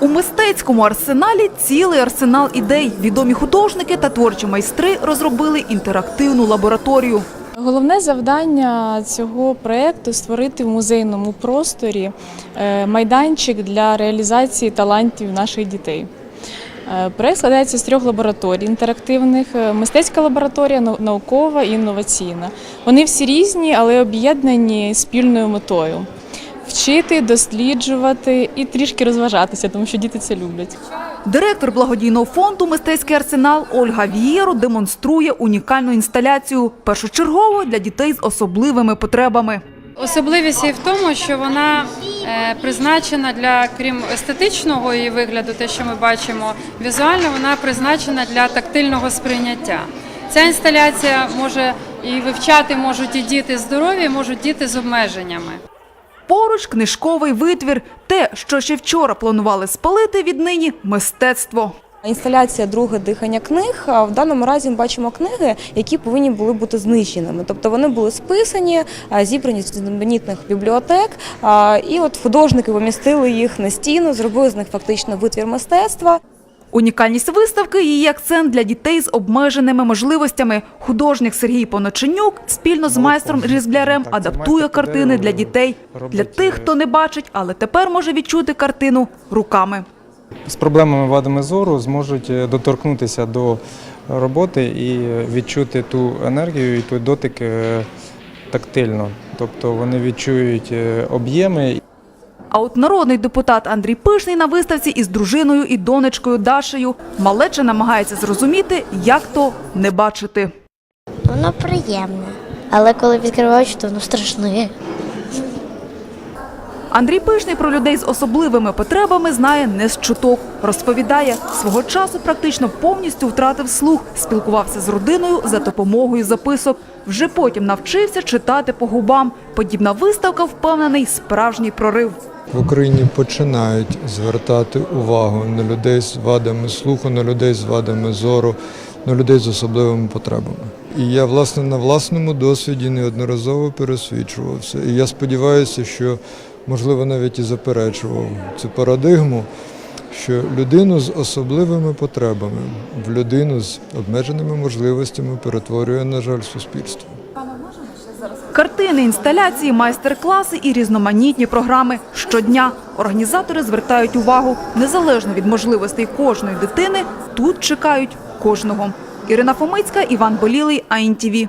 У мистецькому арсеналі цілий арсенал ідей. Відомі художники та творчі майстри розробили інтерактивну лабораторію. Головне завдання цього проєкту створити в музейному просторі е, майданчик для реалізації талантів наших дітей. Е, Проєкт складається з трьох лабораторій інтерактивних: е, мистецька лабораторія, нау- наукова і інноваційна. Вони всі різні, але об'єднані спільною метою вчити, досліджувати і трішки розважатися, тому що діти це люблять. Директор благодійного фонду Мистецький арсенал Ольга Вієро демонструє унікальну інсталяцію першочергово для дітей з особливими потребами. Особливість її в тому, що вона е, призначена для крім естетичного її вигляду, те, що ми бачимо, візуально вона призначена для тактильного сприйняття. Ця інсталяція може і вивчати можуть і діти здорові, можуть діти з обмеженнями. Поруч книжковий витвір. Те, що ще вчора планували спалити, віднині мистецтво. Інсталяція друге дихання книг. В даному разі ми бачимо книги, які повинні були бути знищеними. Тобто вони були списані, зібрані з різноманітних бібліотек. І от художники помістили їх на стіну, зробили з них фактично витвір мистецтва. Унікальність виставки – її акцент для дітей з обмеженими можливостями. Художник Сергій Поноченюк спільно з майстром різблярем адаптує картини для дітей. Для тих, хто не бачить, але тепер може відчути картину руками. з проблемами вадами зору зможуть е, доторкнутися до роботи і відчути ту енергію і той дотик е, тактильно. Тобто вони відчують е, об'єми А от народний депутат Андрій Пишний на виставці із дружиною і донечкою Дашею малеча намагається зрозуміти, як то не бачити. Воно приємне. Але коли відкриваєш, то воно страшне. Андрій Пишний про людей з особливими потребами знає не з чуток. Розповідає, свого часу практично повністю втратив слух, спілкувався з родиною за допомогою записок. Вже потім навчився читати по губам. Подібна виставка, впевнений, справжній прорив. В Україні починають звертати увагу на людей з вадами слуху, на людей з вадами зору, на людей з особливими потребами. І я, власне, на власному досвіді неодноразово пересвідчувався. І я сподіваюся, що, можливо, навіть і заперечував цю парадигму, що людину з особливими потребами в людину з обмеженими можливостями перетворює, на жаль, суспільство. Картини, інсталяції, майстер-класи і різноманітні програми щодня. Організатори звертають увагу, незалежно від можливостей кожної дитини, тут чекають кожного. Ірина Фомицька, Іван Болілий, АІНТІВІ.